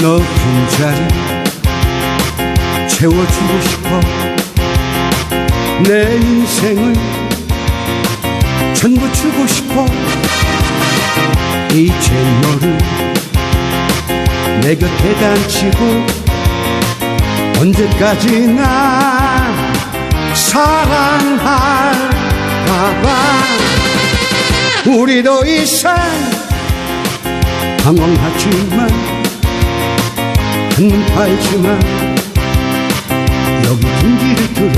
너 빈자리 채워주고 싶어? 내 인생을 전부 주고 싶어? 이제 너를 내 곁에 단치고 언제까지나 사랑할까봐. 우리 더 이상 방황하지만 한눈 팔지만 여기 분기를 들어.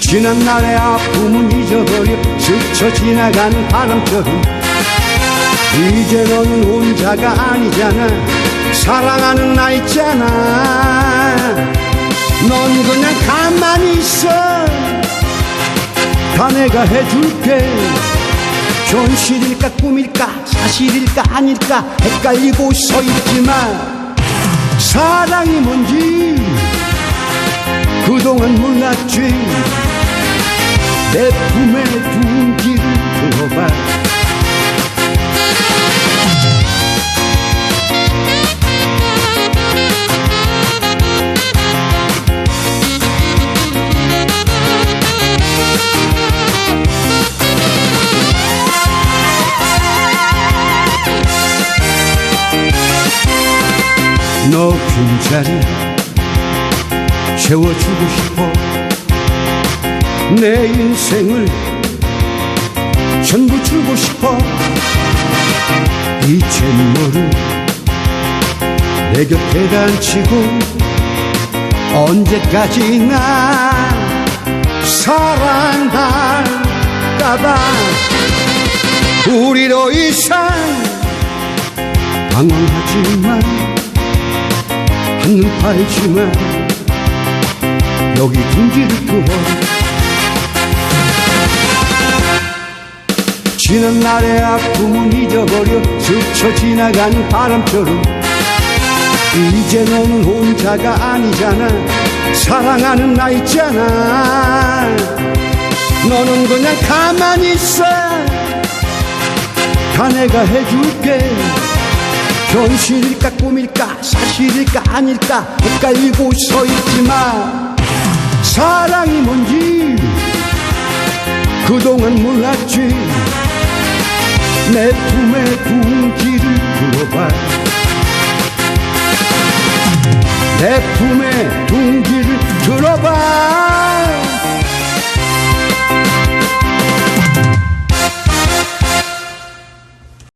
지난 날의 아픔은 잊어버려 스쳐 지나가는 바람처럼. 이제 너는 혼자가 아니잖아. 사랑하는 나 있잖아. 넌 그냥 가만히 있어. 다 내가 해줄게 현실일까 꿈일까 사실일까 아닐까 헷갈리고 서 있지만 사랑이 뭔지 그동안 몰랐지. 내 품에 둥 너 빈자리 채워주고 싶어. 내 인생을 전부 주고 싶어. 이제 너를 내 곁에 단치고 언제까지나 사랑할까봐. 우리 더 이상 방황하지만 한눈 팔지만 여기 둥지를 두어 지난 날의 아픔은 잊어버려 스쳐 지나가는 바람처럼. 이제 너는 혼자가 아니잖아. 사랑하는 나 있잖아. 너는 그냥 가만히 있어. 다 내가 해줄게 현실일까 꿈일까 사실일까 아닐까 헷갈리고 서 있지만 사랑이 뭔지 그동안 몰랐지. 내 품에 둥기를 들어봐. 내 품에 둥기를 들어봐